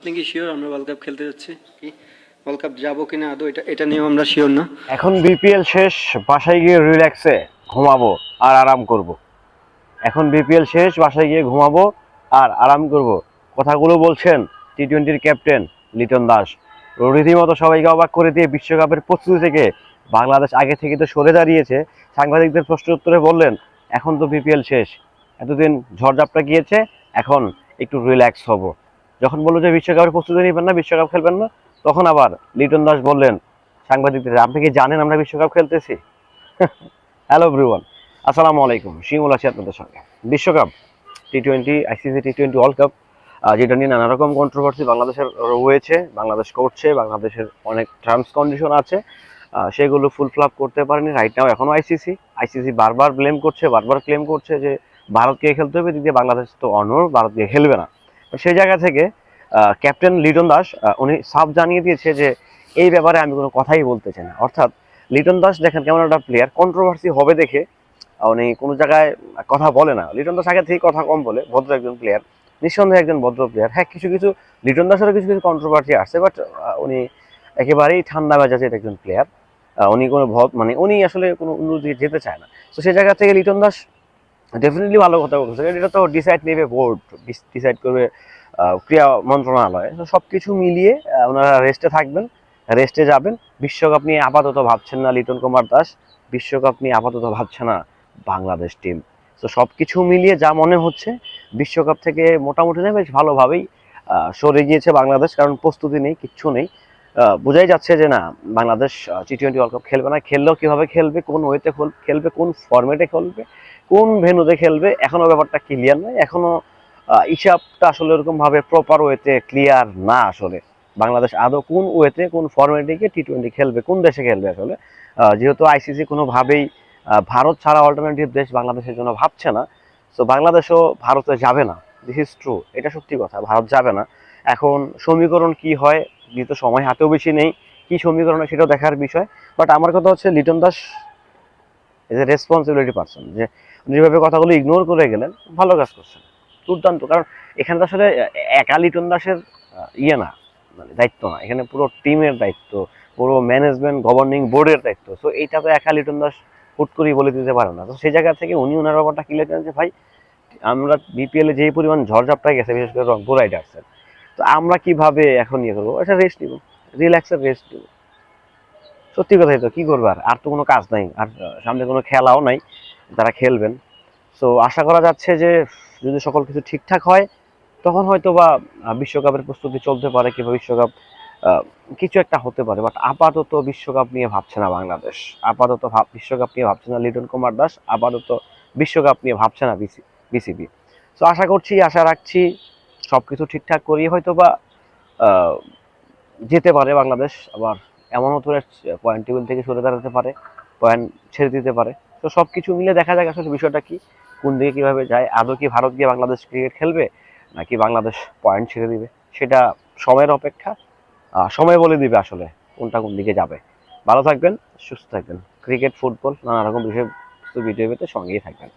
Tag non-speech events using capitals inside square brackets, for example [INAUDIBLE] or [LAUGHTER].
আপনি কি শিওর আমরা ওয়ার্ল্ড কাপ খেলতে যাচ্ছি? কি? ওয়ার্ল্ড কাপ যাব কিনা আদৌ? এটা এটা নিয়েও আমরা শিওর না। এখন বিপিএল শেষ, বাসায় গিয়ে রিল্যাক্সে ঘুমাবো আর আরাম করব। এখন বিপিএল শেষ, বাসায় গিয়ে ঘুমাবো আর আরাম করব। কথাগুলো বলছেন টি টোয়েন্টির ক্যাপ্টেন লিটন দাস। রীতিমতো সবাইকে অবাক করে দিয়ে বিশ্বকাপের প্রস্তুতি থেকে বাংলাদেশ আগে থেকে তো সরে দাঁড়িয়েছে। সাংবাদিকদের প্রশ্ন উত্তরে বললেন, এখন তো বিপিএল শেষ। এতদিন ঝড়ঝাপটা গিয়েছে, এখন একটু রিল্যাক্স হব। যখন বলল যে বিশ্বকাপের প্রস্তুতি নেবেন না, বিশ্বকাপ খেলবেন না, তখন আবার লিটন দাস বললেন সাংবাদিকদের, আপনি কি জানেন আমরা বিশ্বকাপ খেলতেছি? [LAUGHS] হ্যালো ব্রিওয়ান আসসালামু আলাইকুম। শিমুল আছি আপনাদের সঙ্গে। বিশ্বকাপ T twenty ICC T twenty world cup যেটা নিয়ে নানা রকম কন্ট্রোভার্সি বাংলাদেশের রয়েছে, বাংলাদেশ করছে, বাংলাদেশের অনেক টার্মস কন্ডিশন আছে। সেগুলো ফুল ফ্লাপ করতে পারেনি। রাইট নাও এখনও আইসিসি আইসিসি বারবার ব্লেম করছে, বারবার ক্লেম করছে যে ভারতকে খেলতে হবে দিদি বাংলাদেশ তো অনর ভারতকে খেলবে না। সেই জায়গা থেকে ক্যাপ্টেন লিটন দাস উনি সাফ জানিয়ে দিয়েছে যে এই ব্যাপারে আমি কোনো কথাই বলতে চাই না। অর্থাৎ লিটন দাস দেখেন কেমন একটা প্লেয়ার কন্ট্রোভার্সি হবে দেখে উনি কোনো জায়গায় কথা বলে না। লিটন দাস আগে থেকে কথা কম বলে, ভদ্র একজন প্লেয়ার নিঃসন্দেহে একজন ভদ্র প্লেয়ার হ্যাঁ কিছু কিছু, লিটন দাসেরও কিছু কিছু কন্ট্রোভার্সি আসছে বাট উনি একেবারেই ঠান্ডা মেজাজের একজন প্লেয়ার উনি কোনো ভদ মানে উনি আসলে কোনো উন্নতি দিকে যেতে চায় না। তো সেই জায়গা থেকে লিটন দাস ডেফিনেটলি ভালো কথা বলছে। এটা তো ডিসাইড নেবে বোর্ড ডিসাইড করবে ক্রীড়া মন্ত্রণালয়। তো সব কিছু মিলিয়ে ওনারা রেস্টে থাকবেন রেস্টে যাবেন। বিশ্বকাপ নিয়ে আপাতত ভাবছেন না লিটন কুমার দাস। বিশ্বকাপ নিয়ে আপাতত ভাবছে না বাংলাদেশ টিম তো সব কিছু মিলিয়ে যা মনে হচ্ছে, বিশ্বকাপ থেকে মোটামুটি না, বেশ ভালোভাবেই সরে গিয়েছে বাংলাদেশ। কারণ প্রস্তুতি নেই, কিচ্ছু নেই। বোঝাই যাচ্ছে যে না, Bangladesh T twenty world cup খেলবে না। খেললেও কীভাবে খেলবে, কোন ওয়েতে খেলবে, কোন ফরম্যাটে খেলবে কোন ভেন্যুতে খেলবে, এখনও ব্যাপারটা ক্লিয়ার নয় এখনও হিসাবটা আসলে ওরকম ভাবে প্রপার ওয়েতে ক্লিয়ার না আসলে। বাংলাদেশ আদৌ কোন ওয়েতে কোন ফরম্যাটে টি টোয়েন্টি খেলবে, কোন দেশে খেলবে আসলে? যেহেতু আইসিসি কোনোভাবেই ভারত ছাড়া অল্টারনেটিভ দেশ বাংলাদেশের জন্য ভাবছে না। তো বাংলাদেশও ভারতে যাবে না। দিস ইজ ট্রু এটা সত্যি কথা, ভারত যাবে না। এখন সমীকরণ কি হয় যেহেতু সময় হাতেও বেশি নেই। কি সমীকরণ সেটাও দেখার বিষয়। বাট আমার কথা হচ্ছে Liton Das as a responsibility person যে যেভাবে কথাগুলো ইগনোর করে গেলেন, ভালো কাজ করছেন। দুর্দান্ত, কারণ এখানে আসলে একা লিটন দাসের ইয়ে না মানে দায়িত্ব না। এখানে পুরো টিমের দায়িত্ব, পুরো ম্যানেজমেন্ট গভর্নিং বোর্ডের দায়িত্ব। সো এইটা তো একা লিটন দাস হুট করেই বলে দিতে পারে না। তো সেই জায়গা থেকে উনি ওনার ব্যাপারটা ক্লিয়ার করেন যে, ভাই, আমরা বিপিএলে যেই পরিমাণ ঝড়ঝাপটায় গেছে, বিশেষ করে রংপুর রাইডার্সের তো আমরা কীভাবে এখন ইয়ে করব? এটা রেস্ট নিব রিল্যাক্সের রেস্ট নিব। সত্যি কথাই তো, কি করব আর? আর তো কোনো কাজ নাই, আর সামনে কোনো খেলাও নাই, যারা খেলবেন। সো আশা করা যাচ্ছে যে, যদি সকল কিছু ঠিকঠাক হয়, তখন হয়তো বা বিশ্বকাপের প্রস্তুতি চলতে পারে কিংবা বিশ্বকাপ কিছু একটা হতে পারে। বাট আপাতত বিশ্বকাপ নিয়ে ভাবছে না বাংলাদেশ। আপাতত বিশ্বকাপ নিয়ে ভাবছে না লিটন কুমার দাস। আপাতত বিশ্বকাপ নিয়ে ভাবছে না বিসি, বিসিবি। তো আশা করছি, আশা রাখছি সব কিছু ঠিকঠাক করিয়ে হয়তো বা যেতে পারে বাংলাদেশ। আবার এমন হতে পারে পয়েন্ট টেবিল থেকে সরে দাঁড়াতে পারে পয়েন্ট ছেড়ে দিতে পারে। তো সব কিছু মিলে দেখা যাক আসলে বিষয়টা কি, কোন দিকে কীভাবে যায়। আদৌ কি ভারত গিয়ে বাংলাদেশ ক্রিকেট খেলবে, নাকি বাংলাদেশ পয়েন্ট ছেড়ে দিবে? সেটা সময়ের অপেক্ষা সময় বলে দিবে আসলে কোনটা কোন দিকে যাবে। ভালো থাকবেন, সুস্থ থাকবেন। ক্রিকেট ফুটবল নানা রকম বিষয় ভিডিও পেতে সঙ্গেই থাকবেন।